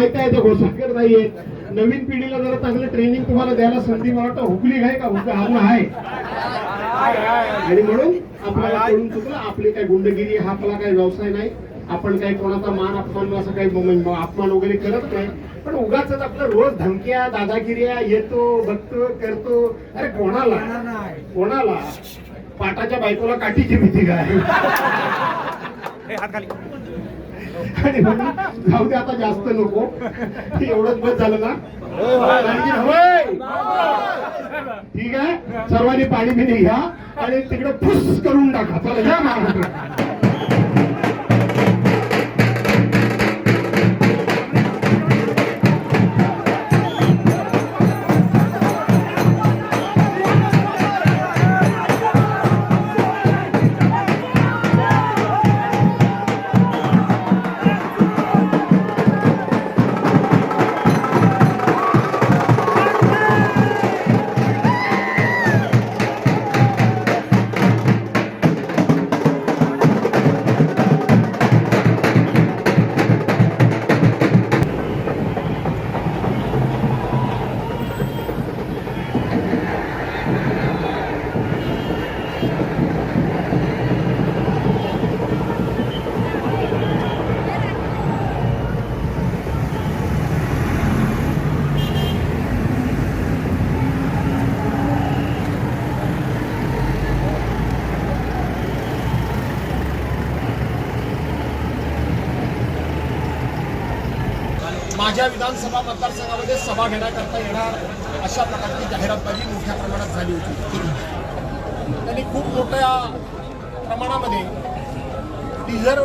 माहीत आहे ते घोषाटकर नाहीये. नवीन पिढीला जरा चांगलं ट्रेनिंग तुम्हाला द्यायला संधी मला वाटतं हुकली आहे का? हुक हा आहे. आणि म्हणून आपल्याला कळून चुकलं आपली काय गुंडगिरी हा आपला काही व्यवसाय नाही. आपण काही कोणाचा मान अपमान असं काही अपमान वगैरे करत नाही. पण उगाच आपलं रोज धमक्या दादागिऱ्या येतो बघतो करतो. अरे कोणाला? कोणाला? पाटाच्या बायकोला काठीची भीती काय? आणि म्हणून जाऊ दे आता जास्त नको. एवढंच बस झालं ना. ठीक आहे? सर्वांनी पाणी पिणे घ्या आणि तिकडे फुस करून टाका. चला या महाराष्ट्र माझ्या विधानसभा मतदारसंघामध्ये सभा घेण्याकरता येणार अशा प्रकारची जाहिरातबाजी मोठ्या प्रमाणात झाली होती. त्यांनी खूप मोठ्या प्रमाणामध्ये टीझर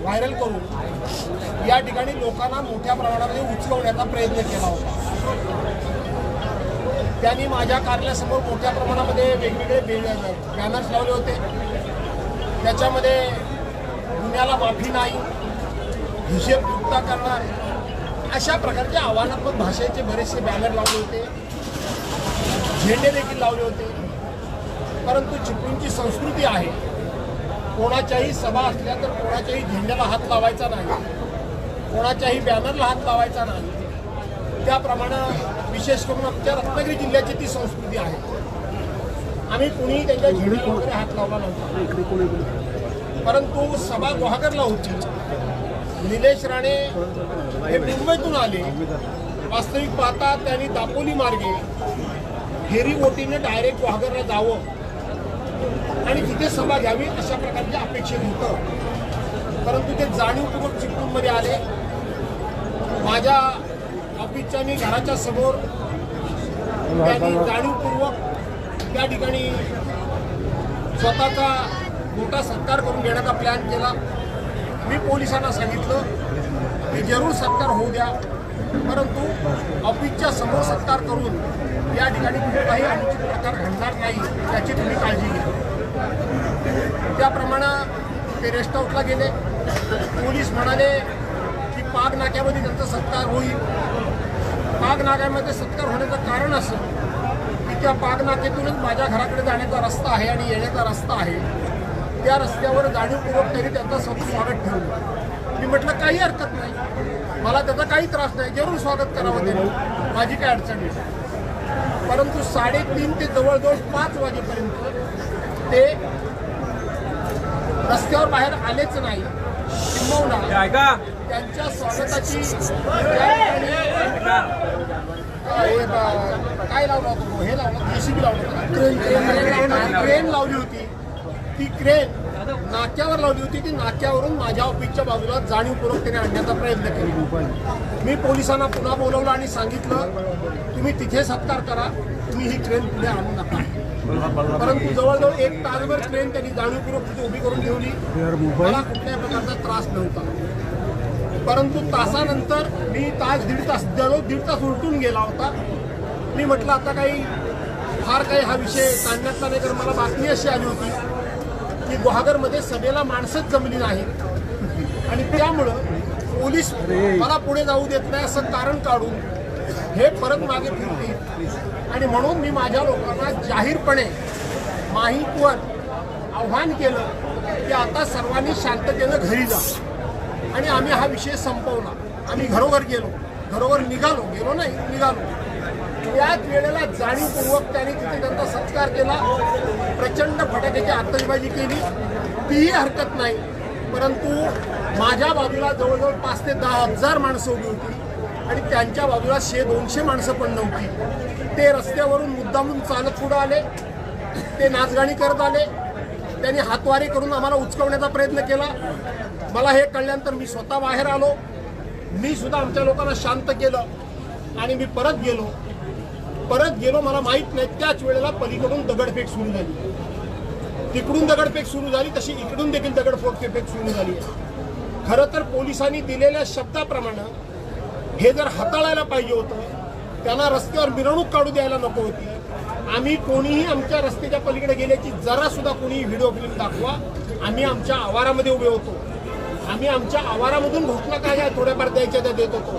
व्हायरल करून या ठिकाणी लोकांना मोठ्या प्रमाणामध्ये उचलवण्याचा प्रयत्न केला होता. त्यांनी माझ्या कार्यालयासमोर मोठ्या प्रमाणामध्ये वेगवेगळे बॅनर्स लावले होते. त्याच्यामध्ये गुन्ह्याला माफी नाही हिशेब युक्ता करणार अशा प्रकारचे आव्हानात्मक भाषेचे बरेचसे बॅनर लावले होते. झेंडे देखील लावले होते. परंतु चिपळूणची संस्कृती आहे. कोणाच्याही सभा असल्या तर कोणाच्याही झेंड्याला हात लावायचा नाही. कोणाच्याही बॅनरला हात लावायचा नाही. त्याप्रमाणे विशेष करून आमच्या रत्नागिरी जिल्ह्याची ती संस्कृती आहे. आम्ही कुणीही त्यांच्या झेंड्याला वगैरे हात लावला नव्हता. परंतु सभा गुहागरला होती. निलेश राणे हे मुंबईतून आले. वास्तविक पाहता त्यांनी दापोली मार्गे फेरी बोटीने डायरेक्ट वाघरला जावं. आणि तिथे सभा घ्यावी अशा प्रकारचे अपेक्षित होतं परंतु ते जाणीवपूर्वक चिपळूणमध्ये आले. माझ्या ऑफिसच्या मी घराच्या समोर त्यांनी जाणीवपूर्वक त्या ठिकाणी स्वतःचा मोठा सत्कार करून घेण्याचा प्लॅन केला. मी पोलिसांना सांगितलं की जरूर सत्कार होऊ द्या परंतु ऑफिसच्या समोर सत्कार करून या ठिकाणी कुठलाही अनुचित प्रकार घडणार नाही याची तुम्ही काळजी घ्या. त्याप्रमाणे ते रेस्ट हाऊसला गेले. पोलीस म्हणाले की पाग नाक्यामध्ये त्यांचा सत्कार होईल. पाग नाक्यामध्ये सत्कार होण्याचं कारण असं की त्या पाग नाक्यातूनच माझ्या घराकडे जाण्याचा रस्ता आहे आणि येण्याचा रस्ता आहे. त्या रस्त्यावर जाणीवपूर्वक त्यांनी त्यांचं स्वागत ठेवलं. मी म्हटलं काही हरकत नाही. मला त्याचा काही त्रास नाही. जरूर स्वागत करावं त्यांनी. माझी काय अडचण नाही. परंतु साडेतीन ते जवळजवळ पाच वाजेपर्यंत ते रस्त्यावर बाहेर आलेच नाही. किंबहुना त्यांच्या स्वागताची काय लावलं होतं? हे लावलं जेसीबी लावलं क्रेन क्रेन लावली होती. ती क्रेन नाक्यावर लावली होती ती नाक्यावरून माझ्या ऑफिसच्या बाजूला जाणीवपूर्वक त्याने आणण्याचा प्रयत्न केला. मी पोलिसांना पुन्हा बोलवलं आणि सांगितलं तुम्ही तिथे सत्कार करा तुम्ही ही ट्रेन पुढे आणू नका. परंतु जवळजवळ एक तासभर ट्रेन त्यांनी जाणीवपूर्वक तिथे उभी करून ठेवली. मला कुठल्याही प्रकारचा त्रास नव्हता. परंतु तासानंतर मी तास दीड तास जवळ दीड तास उलटून गेला होता. मी म्हटलं आता काही फार काही हा विषय सांगण्यात नाही तर मला बातमी अशी आली होती की गुहागरमध्ये सभेला माणसंच जमली नाहीत. आणि त्यामुळं पोलीस मला पुढे जाऊ देत नाही असं कारण काढून हे परत मागे फिरतील. आणि म्हणून मी माझ्या लोकांना जाहीरपणे माहितवर आव्हान केलं की आता सर्वांनी शांततेनं घरी जा. आणि आम्ही हा विषय संपवला. आम्ही घरोघर गेलो. घरोघर निघालो. गेलो नाही निघालो. त्याच वेळेला जाणीवपूर्वक त्याने तिथे त्यांचा सत्कार केला. प्रचंड फटाक्याची आतषबाजी केली. तीही हरकत नाही. परंतु माझ्या बाजूला जवळजवळ पाच ते दहा हजार माणसं उभी होती आणि त्यांच्या बाजूला शे दोनशे माणसं पण नव्हती. ते रस्त्यावरून मुद्दामून चालत पुढं आले. ते नाचगाणी करत आले. त्यांनी हातवारे करून आम्हाला उचकवण्याचा प्रयत्न केला. मला हे कळल्यानंतर मी स्वतः बाहेर आलो. मी सुद्धा आमच्या लोकांना शांत केलं आणि मी परत गेलो. परत गेलो मला माहीत नाही त्याच वेळेला पलीकडून दगडफेक सुरू झाली. तिकडून दगडफेक सुरू झाली तशी इकडून देखील दगडफेक सुरू झाली. खरं तर पोलिसांनी दिलेल्या शब्दाप्रमाणे हे जर हाताळायला पाहिजे होतं त्यांना रस्त्यावर मिरवणूक काढू द्यायला नको होती. आम्ही कोणीही आमच्या रस्त्याच्या पलीकडे गेल्याची जरा सुद्धा कोणीही व्हिडिओ फिल्म दाखवा आम्ही आमच्या आवारामध्ये उभे होतो. आम्ही आमच्या आवारामधून घोषणा काय ह्या थोड्याफार द्यायच्या त्या देत होतो.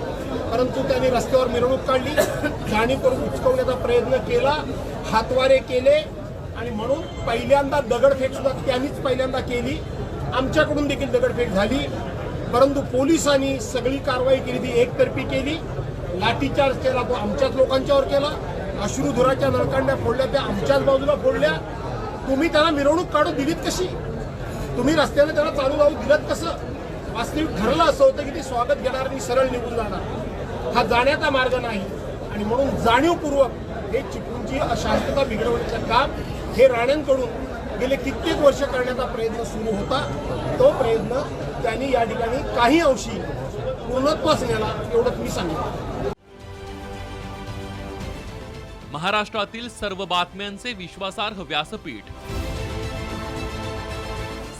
परंतु त्यांनी रस्त्यावर मिरवणूक काढली जाणीव करून उचकवण्याचा प्रयत्न केला हातवारे केले आणि म्हणून पहिल्यांदा दगडफेक सुद्धा त्यांनीच पहिल्यांदा केली. आमच्याकडून देखील दगडफेक झाली. परंतु पोलिसांनी सगळी कारवाई केली ती एकतर्फी केली. लाठीचार्ज केला तो आमच्याच लोकांच्यावर केला. अश्रुधुराच्या नळकांड्या फोडल्या त्या आमच्याच बाजूला फोडल्या. तुम्ही त्यांना मिरवणूक काढू दिलीत कशी? तुम्ही रस्त्याने त्यांना चालू लावू दिलं कसं? वास्तविक ठरलं असं होतं की ते स्वागत घेणार आणि सरळ निघून जाणार. हा जाण्याचा मार्ग नाही. आणि म्हणून जाणीवपूर्वक हे चिपळूणची अशांतता बिघडवण्याचं काम हे राण्यांकडून गेले कित्येक वर्ष करण्याचा प्रयत्न सुरू होता. तो प्रयत्न त्यांनी या ठिकाणी काही अंशी पूर्णत्वास नेला एवढंच मी सांगितलं महाराष्ट्रातील सर्व बातम्यांचे विश्वासार्ह व्यासपीठ